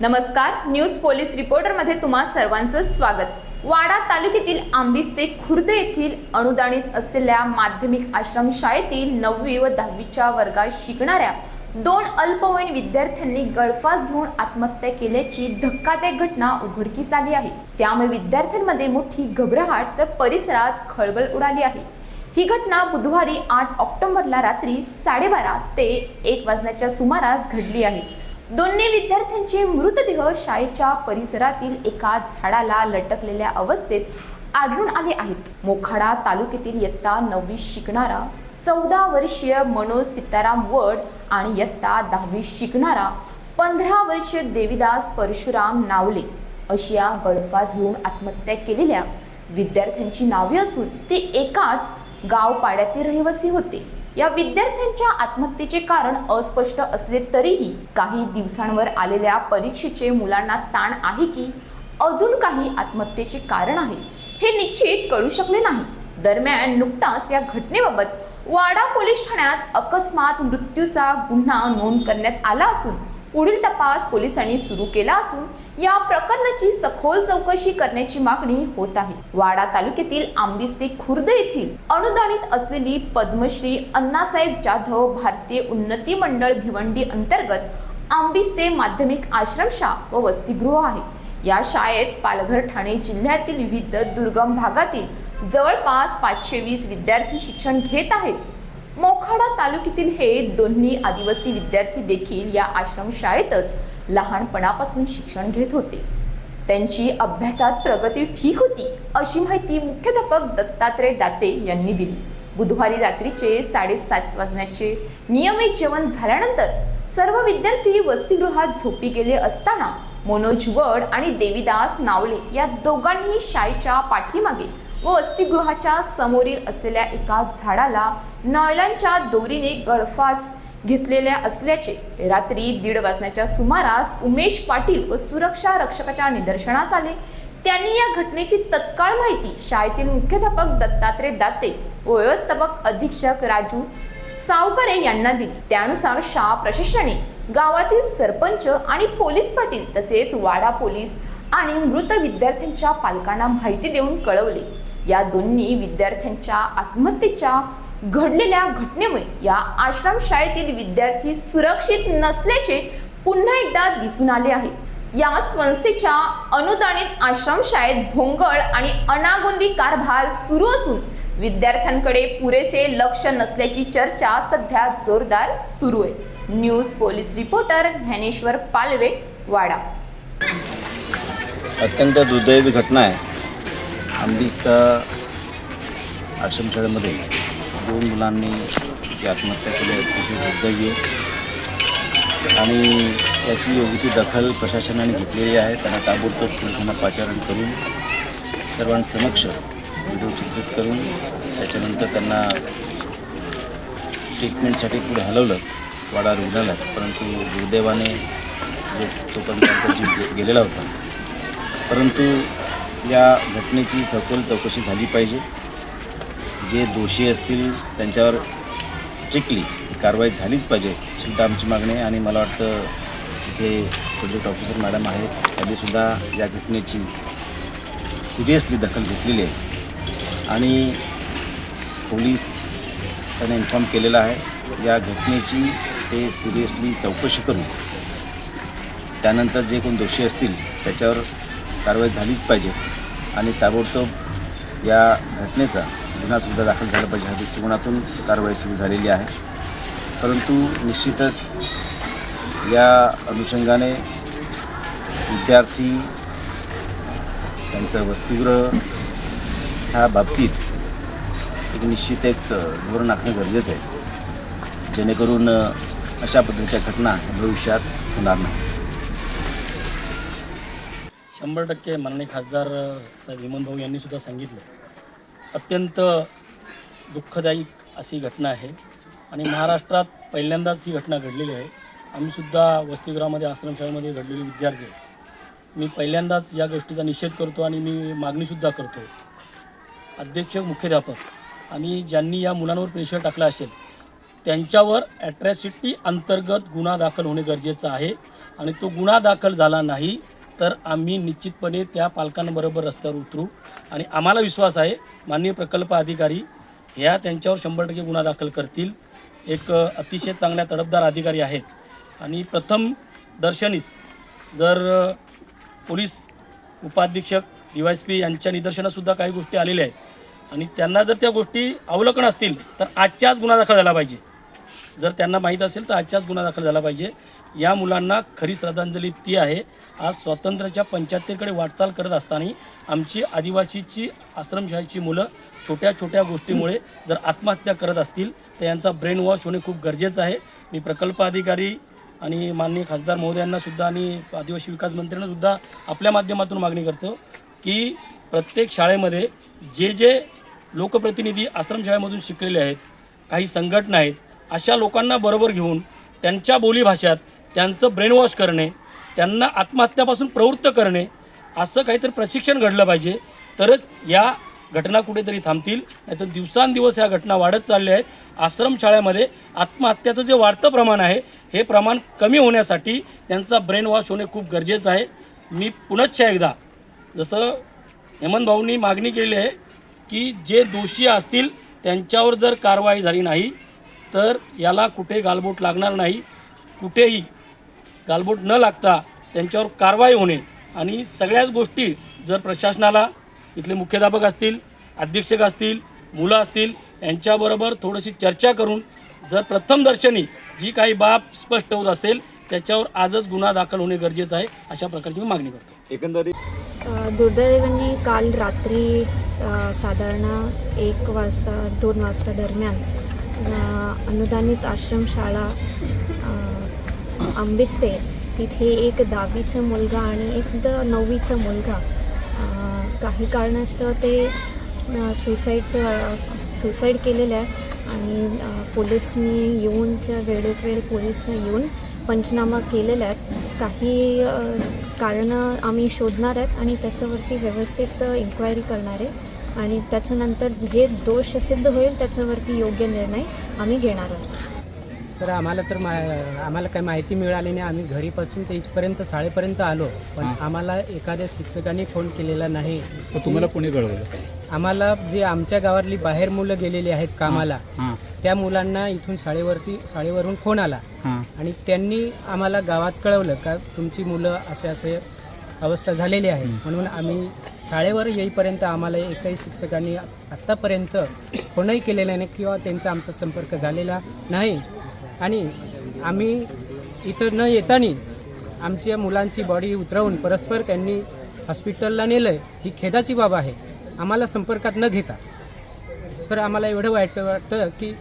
नमस्कार news police रिपोर्टरमध्ये तुम्हा सर्वांचं स्वागत. वाडा तालुक्यातील आंबिस ते खुर्द येथील अनुदानित असलेल्या माध्यमिक आश्रम शाळेतील नववी व दहावीच्या वर्गात शिकणाऱ्या दोन अल्पवयीन विद्यार्थ्यांनी गळफास घेऊन आत्महत्या केल्याची धक्कादायक घटना उघडकीस आली आहे. त्यामुळे विद्यार्थ्यांमध्ये मोठी घबराहट तर परिसरात खळबळ उडाली आहे. ही घटना बुधवारी आठ ऑक्टोबरला रात्री साडेबारा ते एक वाजण्याच्या सुमारास घडली आहे. दोन्ही विद्यार्थ्यांचे मृतदेह शाळेच्या परिसरातील एका झाडाला लटकलेल्या अवस्थेत आढळून आले आहेत. मोखाडा तालुक्यातील इयत्ता नववी शिकणारा चौदा वर्षीय मनोज सीताराम वड आणि इयत्ता दहावी शिकणारा पंधरा वर्षीय देवीदास परशुराम नावले. अशी या गळफास घेऊन आत्महत्या केलेल्या विद्यार्थ्यांची नावे असून ते एकाच गाव पाड्यातील रहिवासी होते. या विद्यार्थ्यांच्या आत्महत्येचे कारण अस्पष्ट असले तरीही काही दिवसांवर आलेल्या परीक्षेचे मुलांना ताण आहे की अजून काही आत्महत्येचे कारण आहे हे निश्चित कळू शकले नाही. दरम्यान नुकताच या घटनेबाबत वाडा पोलीस ठाण्यात अकस्मात मृत्यूचा गुन्हा नोंद करण्यात आला असून पुढील तपास पोलिसांनी सुरू केला असून या प्रकरणाची सखोल चौकशी करण्याची मागणी होत आहे. वाडा तालुक्यातील आंबिस ते खुर्द येथील अनुदानित असलेली पद्मश्री अण्णासाहेब जाधव भारतीय उन्नती मंडळ भिवंडी अंतर्गत आंबिस ते माध्यमिक आश्रमशाळा व वसतिगृह आहे. या शाळेत पालघर ठाणे जिल्ह्यातील विविध दुर्गम भागातील जवळपास पाचशे वीस विद्यार्थी शिक्षण घेत आहेत. मोखाडा तालुक्यातील हे दोन्ही आदिवासी विद्यार्थी देखील या आश्रमशाळेतच लहानपणापासून शिक्षण घेत होते. त्यांची अभ्यासात प्रगती ठीक होती अशी माहिती मुख्याध्यापक दत्तात्रय दाते यांनी दिली. बुधवारी रात्रीचे साडेसात वाजण्याचे नियमित जेवण झाल्यानंतर सर्व विद्यार्थी वसतिगृहात झोपी गेले असताना मनोज वड आणि देवीदास नावले या दोघांनी शाळेच्या पाठीमागे व वसतिगृहाच्या समोरील असलेल्या एका झाडाला नॉयलांच्या दोरीने गळफास घेतलेल्या असल्याचे रात्री दीड वाजण्याच्या सुमारास उमेश पाटील व सुरक्षा रक्षकाच्या निदर्शनास आले. त्यांनी या घटनेची तत्काळ माहिती शाळेतील मुख्याध्यापक दत्तात्रय दाते व व्यवस्थापक अधीक्षक राजू सावकारे यांना दिली. त्यानुसार शाळा प्रशासनाने गावातील सरपंच आणि पोलीस पाटील तसेच वाडा पोलीस आणि मृत विद्यार्थ्यांच्या पालकांना माहिती देऊन कळवले. या दोन्ही विद्यार्थ्यांच्या आत्महत्येच्या घडलेल्या घटनेमुळे या आश्रमशाळेतील विद्यार्थी सुरक्षित नसल्याचे पुन्हा एकदा दिसून आले आहे. या संस्थेच्या अनुदानित आश्रमशाळेत भोंगळ आणि अनागोंदी कारभार सुरू असून विद्यार्थ्यांकडे पुरेसे लक्ष नसल्याची चर्चा सध्या जोरदार सुरू आहे. News police reporter Dnyaneshwar Palve Wada. अत्यंत दुर्दैवी घटना आहे. आंबिस्त आश्रमशाळेमध्ये दोन मुलांनी जी आत्महत्या केली अतिशय दुर्दैवी आणि याची योग्य ती दखल प्रशासनाने घेतलेली आहे. त्यांना ताबडतोब पोलिसांना पाचारण करून सर्वांसमक्ष व्हिडिओ चित्रित करून त्याच्यानंतर त्यांना ट्रीटमेंटसाठी पुढे हलवलं. वाडा रुग्णालयात. परंतु दुर्दैवाने तोपर्यंत त्यांचा जीव गेलेला होता. परंतु या घटनेची सखोल चौकशी झाली पाहिजे. जे दोषी असतील त्यांच्यावर स्ट्रिक्टली कारवाई झालीच पाहिजे सुद्धा आमची मागणी आहे. आणि मला वाटतं इथे प्रोजेक्ट ऑफिसर मॅडम आहेत त्यांनीसुद्धा या घटनेची सिरियसली दखल घेतलेली आहे. आणि पोलीस त्यांना इन्फॉर्म केलेला आहे या घटनेची ते सिरियसली चौकशी करून त्यानंतर जे कोण दोषी असतील त्याच्यावर कारवाई झालीच पाहिजे. आणि ताबडतोब या घटनेचा गुन्हासुद्धा दाखल झाला पाहिजे. ह्या दृष्टिकोनातून कारवाई सुरू झालेली आहे. परंतु निश्चितच या अनुषंगाने विद्यार्थी त्यांचं वसतिगृह ह्या बाबतीत एक निश्चित एक धोरण आखणं गरजेचं आहे. जेणेकरून अशा पद्धतीच्या घटना भविष्यात होणार नाही शंभर टक्के माननीय खासदार विमन साहेब हेमंत भाऊ यांनी सुद्धा सांगितलं. अत्यंत दुःखदायी अशी घटना आहे. आणि महाराष्ट्रात पहिल्यांदाच ही घटना घडलेली आहे. आम्हीसुद्धा वसतिगृहामध्ये आश्रमशाळेमध्ये घडलेले विद्यार्थी मी पहिल्यांदाच या गोष्टीचा निषेध करतो आणि मी मागणीसुद्धा करतो. अध्यक्ष मुख्याध्यापक आणि ज्यांनी या मुलांवर प्रेशर टाकला असेल त्यांच्यावर ॲट्रॅसिटी अंतर्गत गुन्हा दाखल होणे गरजेचं आहे. आणि तो गुन्हा दाखल झाला नाही तर आम्ही निश्चितपणे त्या पालकांबरोबर रस्त्यावर उतरू. आणि आम्हाला विश्वास आहे माननीय प्रकल्प अधिकारी ह्या त्यांच्यावर शंभर टक्के गुन्हा दाखल करतील. एक अतिशय चांगल्या तडफदार अधिकारी आहेत. आणि प्रथम दर्शनीस जर पोलीस उपाधीक्षक डी वाय एस पी यांच्या निदर्शनासुद्धा काही गोष्टी आलेल्या आहेत आणि त्यांना जर त्या गोष्टी अवलोकन असतील तर आजच्याच गुन्हा दाखल झाला पाहिजे. जर त्यांना माहीत असेल तर आजच्याच गुन्हा दाखल झाला पाहिजे. या मुलांना खरी श्रद्धांजली ती आहे. आज स्वातंत्र्याच्या पंच्याहत्तरकडे वाटचाल करत असताना आमची आदिवासीची आश्रमशाळेची मुलं छोट्या छोट्या गोष्टीमुळे जर आत्महत्या करत असतील तर यांचा ब्रेन वॉश होणे खूप गरजेचं आहे. मी प्रकल्प अधिकारी आणि माननीय खासदार महोदयांना सुद्धा आणि आदिवासी विकास मंत्र्यांना सुद्धा आपल्या माध्यमातून मागणी करतो की प्रत्येक शाळेमध्ये जे जे लोकप्रतिनिधी आश्रमशाळेमधून शिकलेले आहेत काही संघटना आहेत अशा लोकांना बरोबर घेऊन त्यांच्या बोलीभाषात त्यांचं ब्रेनवॉश करणे त्यांना आत्महत्यापासून प्रवृत्त करणे असं काहीतरी प्रशिक्षण घडलं पाहिजे. तरच या घटना कुठेतरी थांबतील. नाहीतर दिवसांदिवस ह्या घटना वाढत चालल्या आहेत. आश्रमशाळेमध्ये आत्महत्याचं जे वाढतं प्रमाण आहे हे प्रमाण कमी होण्यासाठी त्यांचा ब्रेन वॉश होणे खूप गरजेचं आहे. मी पुनश्च एकदा जसं हेमंत भाऊंनी मागणी केली आहे की जे दोषी असतील त्यांच्यावर जर कारवाई झाली नाही तर याला कुठे गालबोट लागणार नाही. कुठेही गालबोट न लागता त्यांच्यावर कारवाई होणे आणि सगळ्याच गोष्टी जर प्रशासनाला इथले मुख्याध्यापक असतील अधीक्षक असतील मुलं असतील यांच्याबरोबर थोडीशी चर्चा करून जर प्रथम दर्शनी जी काही बाब स्पष्ट होत असेल त्याच्यावर आजच गुन्हा दाखल होणे गरजेचं आहे अशा प्रकारची मी मागणी करतो. एकंदरीत दुर्दैवाने काल रात्री सा- साधारण एक वाजता दोन वाजता दरम्यान अनुदानित आश्रमशाळा आंबिस्ते तिथे एक दहावीचा मुलगा आणि एक द नववीचा मुलगा. काही कारणास्तव ते सुसाईडचं सुसाईड केलेलं आहे आणि पोलिसनी येऊनच्या वेळेत वेळ पोलिसने येऊन पंचनामा केलेला आहेत काही कारणं आम्ही शोधणार आहेत आणि त्याच्यावरती व्यवस्थित इन्क्वायरी करणार आहे. आणि त्याच्यानंतर जे दोष सिद्ध होईल त्याच्यावरती योग्य निर्णय आम्ही घेणार आहोत. सर आम्हाला तर मा आम्हाला काही माहिती मिळाली नाही. आम्ही घरीपासून ते इथपर्यंत शाळेपर्यंत आलो पण आम्हाला एखाद्या शिक्षकांनी फोन केलेला नाही. तुम्हाला कोणी कळवलं? आम्हाला जे आमच्या गावातली बाहेर मुलं गेलेली आहेत कामाला हां. त्या मुलांना इथून शाळेवरती शाळेवरून फोन आला. आणि त्यांनी आम्हाला गावात कळवलं का तुमची मुलं असे असे अवस्था झालेली आहे. म्हणून आम्ही शाळेवर येईपर्यंत आम्हाला एकही शिक्षकांनी आत्तापर्यंत फोनही केलेला नाही किंवा त्यांचा आमचा संपर्क झालेला नाही. आणि आम्ही इथं न येताना आमच्या मुलांची बॉडी उतरवून परस्पर त्यांनी हॉस्पिटलला नेलं ही खेदाची बाब आहे. आम्हाला संपर्कात न घेता. सर आम्हाला एवढं वाईट वाटतं की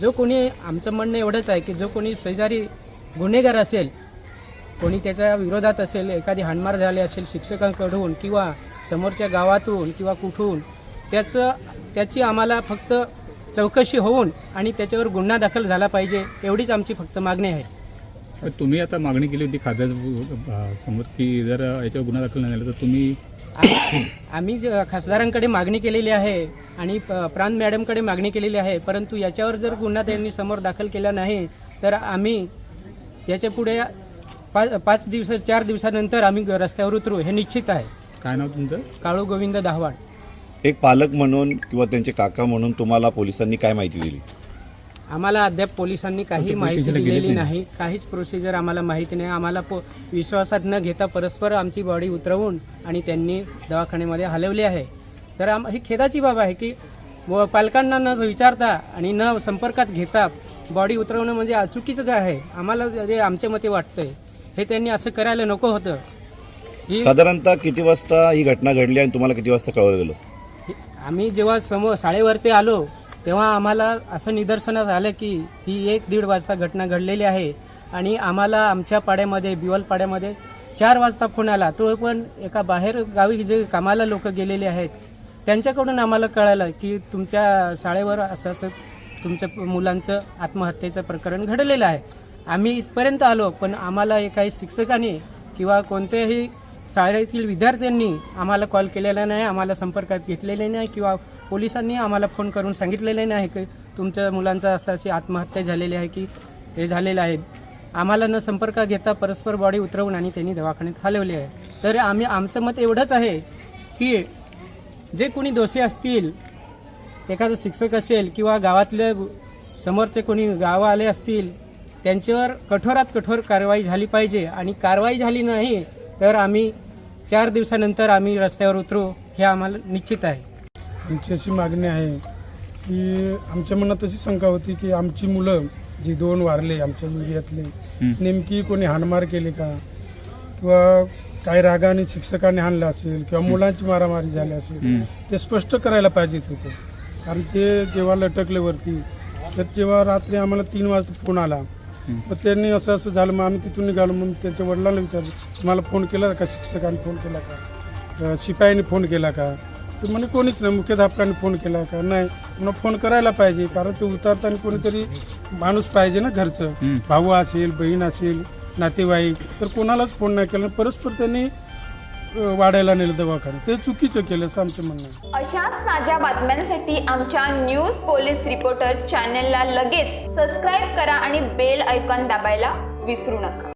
जो कोणी आमचं म्हणणं एवढंच आहे की जो कोणी शेजारी गुन्हेगार असेल कोणी त्याच्या विरोधात असेल एखादी हाणमार झाली असेल शिक्षकांकडून किंवा समोरच्या गावातून किंवा कुठून त्याचं त्याची आम्हाला फक्त चौकशी होऊन आणि त्याच्यावर गुन्हा दाखल झाला पाहिजे एवढीच आमची फक्त मागणी आहे. तुम्ही आता मागणी केली होती अं, समोर की जर याच्यावर गुन्हा दाखल नाही झाला तर तुम्ही आम्ही- खासदारांकडे मागणी केलेली आहे आणि प्रांत मॅडमकडे मागणी केलेली आहे परंतु याच्यावर जर गुन्हा त्यांनी समोर दाखल केला नाही तर आम्ही याच्यापुढे पाच पाच दिवस चार दिवसानंतर आम्ही ग- रस्त्यावर उतरू. हे निश्चित आहे. काय नाव तुमचं? काळू गोविंद दहावाड. एक पालक म्हणून किंवा त्यांचे काका म्हणून तुम्हाला पोलिसांनी काय माहिती दिली? आम्हाला अद्याप पोलिसांनी काही माहिती गेलेत दिलेली नाही? नाही. काहीच प्रोसिजर आम्हाला माहिती नाही. आम्हाला पो विश्वासात न घेता परस्पर आमची बॉडी उतरवून आणि त्यांनी दवाखान्यामध्ये हलवली आहे. तर आम ही खेदाची बाब आहे की व पालकांना न विचारता आणि न संपर्कात घेता बॉडी उतरवणं म्हणजे आ- चुकीचं जे आहे आम्हाला जे आमच्या मते वाटतंय. हे त्यांनी असं करायला नको होतं. ही साधारणतः किती वाजता ही घटना घडली आणि तुम्हाला किती वाजता कळवलं गेलं? आम्ही जेव्हा समोर शाळेवरती आलो तेव्हा आम्हाला असं निदर्शनास आलं की ही एक दीड वाजता घटना घडलेली आहे आणि आम्हाला आमच्या पाड्यामध्ये बिवल पाड्यामध्ये चार वाजता फोन आला. तो पण एका बाहेर गावी जे कामाला लोक गेलेले आहेत त्यांच्याकडून आम्हाला कळालं की तुमच्या शाळेवर असं असं तुमच्या मुलांचं आत्महत्येचं प्रकरण घडलेलं आहे. आम्ही इथपर्यंत आलो पण आम्हाला काही शिक्षकांनी किंवा कोणत्याही शाळेतील विद्यार्थ्यांनी आम्हाला कॉल केलेला नाही आम्हाला संपर्कात घेतलेले नाही किंवा पोलिसांनी आम्हाला फोन करून सांगितलेले नाही की तुमच्या मुलांचा असं अशी आत्महत्या झालेली आहे की हे झालेलं आहे. आम्हाला न संपर्क घेता परस्पर बॉडी उतरवून आणि त्यांनी दवाखान्यात हलवली आहे. तर आम्ही आमचं मत एवढंच आहे की जे कोणी दोषी असतील एखादं शिक्षक असेल किंवा गावातले समोरचे कोणी गावं आले असतील त्यांच्यावर कठोरात कठोर कारवाई झाली पाहिजे. आणि कारवाई झाली नाही तर आम्ही चार दिवसानंतर आम्ही रस्त्यावर उतरू हे आम्हाला निश्चित आहे. आमची अशी मागणी आहे की आमच्या मनात अशी शंका होती की आमची मुलं जी दोन वारले आमच्या एरियातले नेमकी कोणी हाणमार केली का? किंवा काही रागाने शिक्षकाने हाणलं असेल किंवा मुलांची मारामारी झाली असेल ते स्पष्ट करायला पाहिजेत होते. कारण ते जेव्हा लटकले वरती तर तेव्हा रात्री आम्हाला तीन वाजता फोन आला. मग त्यांनी असं असं झालं मग आम्ही तिथून निघालो म्हणून त्यांच्या वडिलांना विचारलं तुम्हाला फोन केला का? शिक्षकाने फोन केला का? शिपायाने फोन केला का? तर म्हणे कोणीच नाही मुख्याध्यापकाने फोन केला का? नाही. पुन्हा फोन करायला पाहिजे कारण ते उतारताना कोणीतरी माणूस पाहिजे ना घरचं. भाऊ असेल बहीण असेल नातेवाईक तर कोणालाच फोन नाही केला. परस्पर त्यांनी अ, वाढायला नेलं दवाखान्यात. ते चुकीचं केलं असं आमचं म्हणणं आहे. अशाच ताज्या बातम्यांसाठी आमच्या न्यूज पोलीस रिपोर्टर चॅनलला लगेच सबस्क्राईब करा आणि बेल ऐकॉन दाबायला विसरू नका.